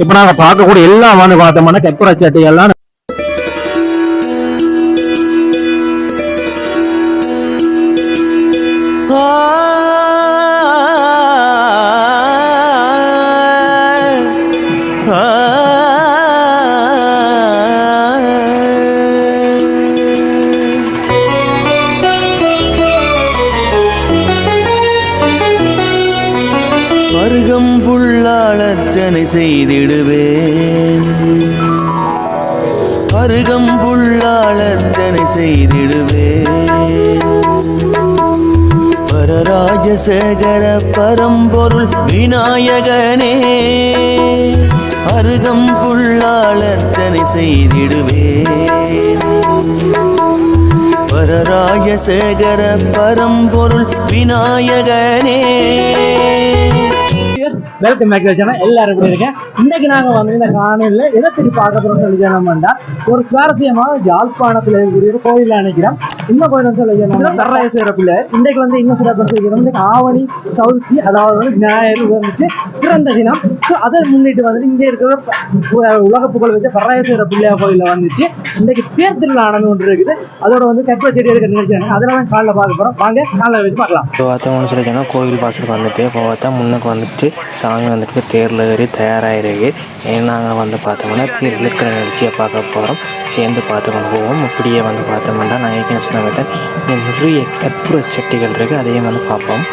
இப்ப நாங்க பார்க்கக்கூடிய எல்லா வந்து பார்த்தோம்னா கற்பூர சட்டி எல்லாம் அர்ச்சனை செய்திடுவேன். அருகம்புள்ளால் அர்ச்சனை செய்திடுவேன். பரராஜசேகர பரம்பொருள் விநாயகனே அருகம்புள்ளாளர்ச்சனை செய்திடுவேன். பரராஜசேகர பரம்பொருள் விநாயகனே. வெல்கம் பேக் சேனல் எல்லாரும் எப்படி இருக்கேன் இன்னைக்கு நாங்க வந்து இந்த காணொலியில எதை பற்றி பார்க்க போறோம் சொல்லி சொன்னோம்னா ஒரு சுவாரஸ்யமான யாழ்ப்பாணத்துல இருக்கக்கூடிய ஒரு கோயில் நினைக்கிறோம். இந்த கோயில் சொல்லி சொன்னோம்னா தர்ராய சிறப்பில் இன்றைக்கு வந்து இன்னும் சிறப்பு சொல்லிக்கிறோம். இந்த ஆவணி சவுத்தி அதாவது வந்து ஞாயிறு வந்துட்டு பிறந்த தினம். ஸோ அதை முன்னிட்டு வந்துட்டு இங்கே இருக்கிற உலக புகழ் வச்ச பராயசேர பிள்ளையா கோயிலில் வந்துச்சு. இன்றைக்கு தேர் திருவிழா நடந்து கொண்டு இருக்குது. அதோட வந்து கற்ப செடி இருக்கிற நினைச்சாங்க அதெல்லாம் தான் காலைல பார்க்க போகிறோம் வாங்க காலைல வச்சு பார்க்கலாம். இப்போ பார்த்தோம்னு சொல்லி சொன்னால் கோவில் வாசலுக்கு வந்துட்டு இப்போ பார்த்தா முன்னுக்கு வந்துட்டு சாமி வந்துட்டு தேரில் ஏறி தயாராகிருக்கு நாங்கள் வந்து பார்த்தோம்னா தேர் இழுக்கிற நிகழ்ச்சியை பார்க்க போகிறோம் சேர்ந்து பார்த்து கொண்டு போவோம் இப்படியே வந்து பார்த்தோம்னா நான் ஏற்கனவே சொன்ன மாதிரி நிறைய கற்பூர சட்டிகள் இருக்குது அதையும் வந்து பார்ப்போம்.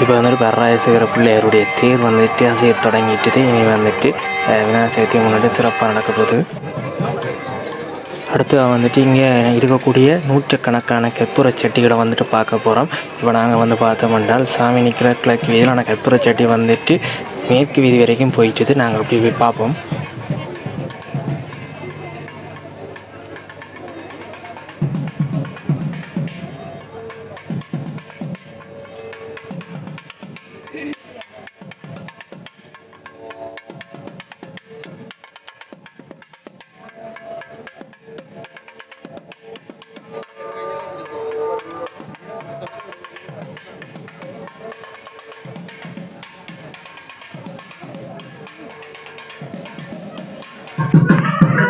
இப்போ வந்துட்டு பர்ராயசேகர பிள்ளையாருடைய தேர் வந்துட்டு அசைய தொடங்கிட்டு இனி வந்துட்டு விநாயகர் சதுர்த்தி முன்னாடி சிறப்பாக நடக்க போகுது. அடுத்து வந்துட்டு இங்கே இருக்கக்கூடிய நூற்றுக்கணக்கான கற்பூர சட்டிகளை வந்துட்டு பார்க்க போகிறோம் இப்போ நாங்கள் வந்து பார்த்தோம் என்றால் சாமி நிற்கிற கிழக்கு வீதியிலான கற்பூர சட்டி வந்துட்டு மேற்கு வீதி வரைக்கும் போயிட்டுது நாங்கள் அப்படி போய் பார்ப்போம்.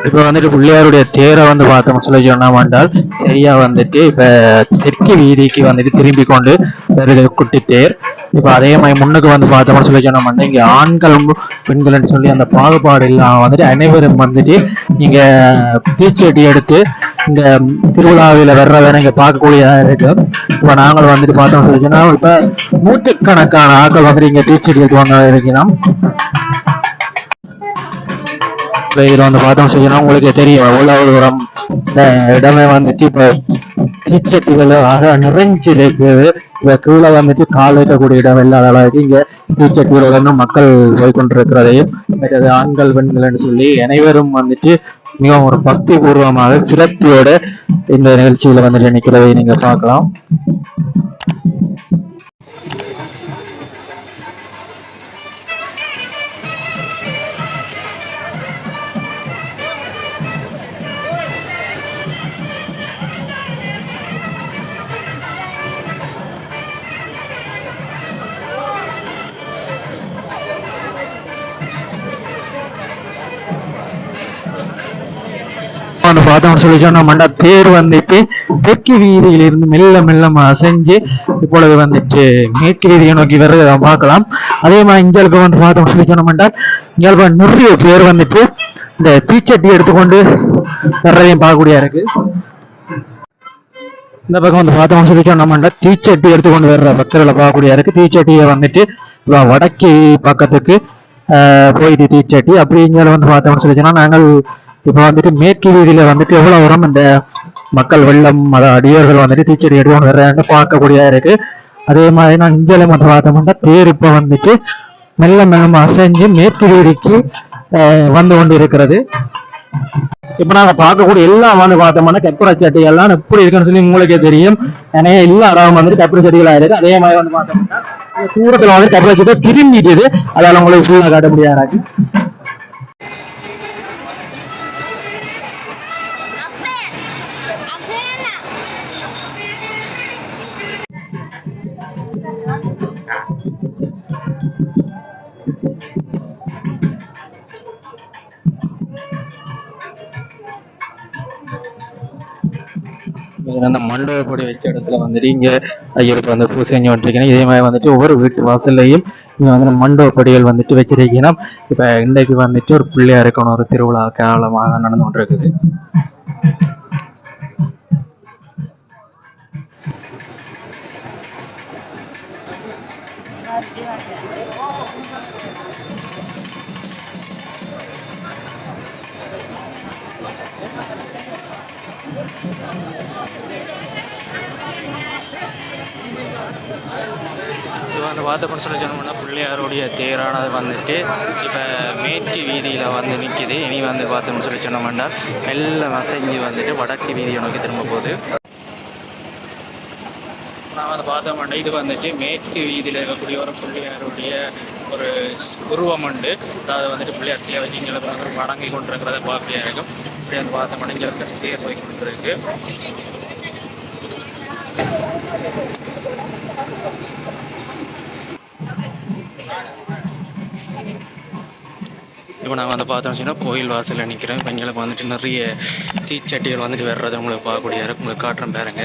இப்ப வந்துட்டு பிள்ளையாருடைய தேரை வந்து பார்த்தோம். சொல்லி சொன்னோம்னால் சரியா வந்துட்டு இப்ப தெற்கு வீதிக்கு வந்துட்டு திரும்பி கொண்டு வருது குட்டி தேர். இப்ப அதே மாதிரி முன்னுக்கு வந்து பார்த்தோம்னு சொல்லி சொன்னோம்னா இங்க ஆண்களும் பெண்கள்னு சொல்லி அந்த பாகுபாடு இல்லாம வந்துட்டு அனைவரும் வந்துட்டு இங்க பீச்செடி எடுத்து இந்த திருவிழாவில வர்றதை இங்க பார்க்கக்கூடியதா இருக்கு இப்ப நாங்கள் வந்துட்டு பார்த்தோம் சொல்லி சொன்னா இப்ப நூற்றுக்கணக்கான ஆட்கள் வந்துட்டு இங்க தீச்சட்டி எடுத்து வந்து இருக்கிறோம் இதில் வந்து பார்த்தோம் செய்யணும். உங்களுக்கு தெரியும். எவ்வளவு தூரம் இந்த இடமே வந்துட்டு இப்ப தீச்சட்டிகளாக நிறைஞ்சு இருக்குது. இப்போ கீழே வந்துட்டு கால் வைக்கக்கூடிய இடம் இல்லாத அளவுக்கு இங்க தீச்சட்டிகளோட மக்கள் போய்கொண்டிருக்கிறதையும் மற்றது ஆண்கள் பெண்கள்னு சொல்லி அனைவரும் வந்துட்டு மிகவும் ஒரு பக்தி பூர்வமாக சிரத்தையோட இந்த நிகழ்ச்சியில வந்துட்டு நிற்கிறதை நீங்க பார்க்கலாம். உட்காந்து பார்த்தோம்னு சொல்லி சொன்னோம்னா தேர் வந்துட்டு தெற்கு வீதியிலிருந்து இருந்து மெல்ல மெல்ல அசைஞ்சு இப்பொழுது வந்துட்டு மேற்கு வீதியை நோக்கி வர்றதை பார்க்கலாம். அதே மாதிரி இந்தியாவுக்கு வந்து பார்த்தோம்னு சொல்லி சொன்னோம்னா இந்தியாவுக்கு நிறைய பேர் வந்துட்டு இந்த தீச்சட்டி எடுத்துக்கொண்டு வர்றதையும் பார்க்கக்கூடிய இருக்கு. இந்த பக்கம் வந்து பார்த்தோம்னு சொல்லி சொன்னோம்னா தீச்சட்டி எடுத்துக்கொண்டு வர்ற பக்தர்களை பார்க்கக்கூடிய இருக்கு. தீச்சட்டியை வந்துட்டு வ- வடக்கு பக்கத்துக்கு போயிட்டு தீச்சட்டி. அப்படி இங்கே வந்து பார்த்தோம்னு சொல்லி சொன்னா நாங்கள் இப்போ வந்துட்டு மேற்கு வீதியில வந்துட்டு எவ்வளவு தூரம் இந்த மக்கள் வெள்ளம் அத அடியோர்கள் வந்துட்டு தீச்சடி எடுவாங்க வர்றாங்க பார்க்கக்கூடியதா இருக்கு. அதே மாதிரி நான் இந்தியாவில மட்டும் பார்த்தோம்னா தேர் இப்போ வந்துட்டு மெல்ல மெல்ல அசைஞ்சு மேற்கு வீதிக்கு வந்து கொண்டு இருக்கிறது இப்ப நாங்க பார்க்கக்கூடிய எல்லாம் வந்து பார்த்தோம்னா கற்பூர சட்டி எல்லாம் எப்படி இருக்குன்னு சொல்லி உங்களுக்கே தெரியும். நிறைய எல்லா இடம் வந்துட்டு கற்பூர செடிகளா இருக்கு. அதே மாதிரி வந்து பார்த்தோம்னா தூரத்துல வந்து கற்பூர செடி திரும்பிட்டுது. அதால உங்களுக்கு ஃபுல்லா காட்ட முடியாது. பார்த்தீங்கன்னா இந்த மண்டபப்படி வச்ச இடத்துல வந்துட்டு இங்கே ஐயருக்கு வந்து பூசை செஞ்சு வந்துருக்கீங்க. இதே மாதிரி வந்துட்டு ஒவ்வொரு வீட்டு வாசல்லையும் இங்கே வந்து மண்டபப்படிகள் வந்துட்டு வச்சிருக்கீங்கன்னா இப்போ இன்றைக்கு வந்துட்டு ஒரு பிள்ளையா இருக்கணும் ஒரு திருவிழா காலமாக நடந்து கொண்டிருக்குது. இப்போ வந்து பார்த்தப்பன்னு சொல்லி சொன்னோம்னா பிள்ளையாருடைய தேரானது வந்துட்டு இப்போ மேற்கு வீதியில் வந்து நிற்கிது இனி வந்து பார்த்தோம்னு சொல்லி சொன்னோம்னா மெல்ல வசங்கி வந்துட்டு வடக்கு வீதியை நோக்கி திரும்ப போகுது. நான் வந்து பார்த்தோம்னா இது வந்துட்டு மேற்கு வீதியில் இருக்கக்கூடிய ஒரு பிள்ளையாருடைய ஒரு உருவம் உண்டு அதாவது வந்துட்டு பிள்ளையார் சிலை வச்சு இங்கே வந்து வணங்கி கொண்டிருக்கிறத பார்க்கலையா இருக்கும் இப்படி வந்து பார்த்தோம்னா இங்கே வந்து தேர் போய் கொண்டிருக்கு. இப்போ நான் வந்து பார்த்தோன்னு வச்சுன்னா கோயில் வாசலில் நிற்கிறேன் இப்போ எங்களுக்கு வந்துட்டு நிறைய தீச்சட்டிகள் வந்துட்டு வர்றதை உங்களுக்கு பார்க்கக்கூடிய இருக்கு உங்களுக்கு காட்டுறேன் பாருங்க.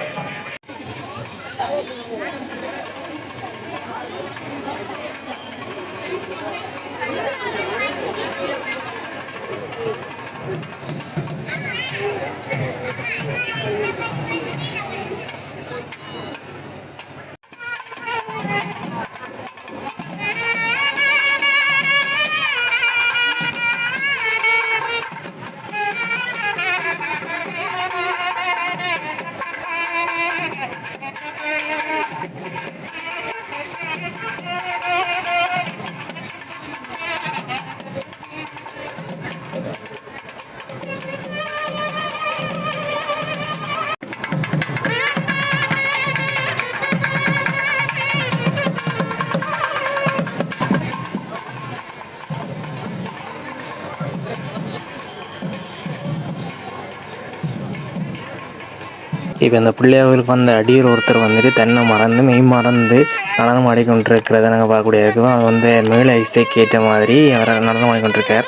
இப்போ இந்த பிள்ளையாவிற்கு வந்த அடியில் ஒருத்தர் வந்துட்டு தென்னை மறந்து மெய் மறந்து நடனம் ஆடிக்கொண்டிருக்கிறத நாங்கள் பார்க்கக்கூடிய இருக்கோம் அது வந்து மேலே இசை கேட்ட மாதிரி அவர் நடனம் ஆடிக்கொண்டிருக்கார்.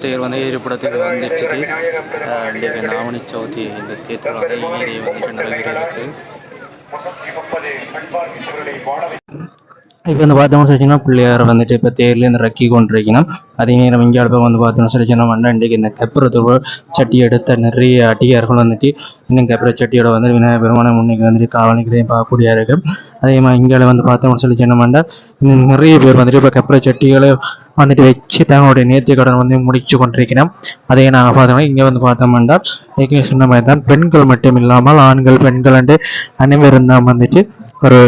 தேர் வந்து இருப்பிடத்துக்கு வந்துச்சு இன்றைக்கு நாவணி சவுதி இந்த தேர்தல் வந்து இனி வந்து நிறைவேறதுக்கு இப்போ வந்து பார்த்தோம்னு சொல்லிச்சுன்னா பிள்ளையார் வந்துட்டு இப்போ தேர்லேருந்து ரக்கி கொண்டிருக்கணும். அதே நேரம் இங்கே இப்போ வந்து பார்த்தோம்னு சொல்லிச்சுன்னா மண்டை இந்த கப்புறத்தோட சட்டி எடுத்த நிறைய அடியார்கள் வந்துட்டு இன்னும் கப்புற சட்டியோட வந்து விநாயகர் பெருமான முன்னைக்கு வந்துட்டு காவலிக்கிறதையும் பார்க்கக்கூடிய இருக்கும் அதே மாதிரி இங்கே வந்து பார்த்தோம்னு சொல்லி சொன்ன நிறைய பேர் வந்துட்டு இப்போ கப்புற சட்டிகளை வந்துட்டு வச்சு தங்களுடைய நேர்த்திய கடன் வந்து முடிச்சு கொண்டிருக்கிறோம் அதே நாங்கள் பார்த்தோம்னா இங்கே வந்து பார்த்தோம்னா ஏற்கனவே சொன்ன மாதிரி தான் பெண்கள் மட்டும் இல்லாமல் ஆண்கள் பெண்கள் அண்டு அனைவரும் தான் வந்துட்டு ஒரு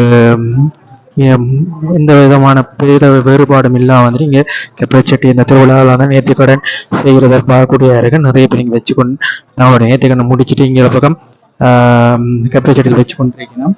எந்த விதமான பேத வேறுபாடும் இல்லாம வந்துட்டு இங்கே கெப்பச்சட்டி இந்த திருவிழாவில் வந்து நேர்த்திக்கடன் செய்கிறத பார்க்கக்கூடிய இருக்கு நிறைய பேர் இங்கே வச்சுக்கொண்டு நம்மளோட நேர்த்திக்கடன் முடிச்சுட்டு இங்கே பக்கம் கப்பை சட்டியில் வச்சு கொண்டிருக்கணும்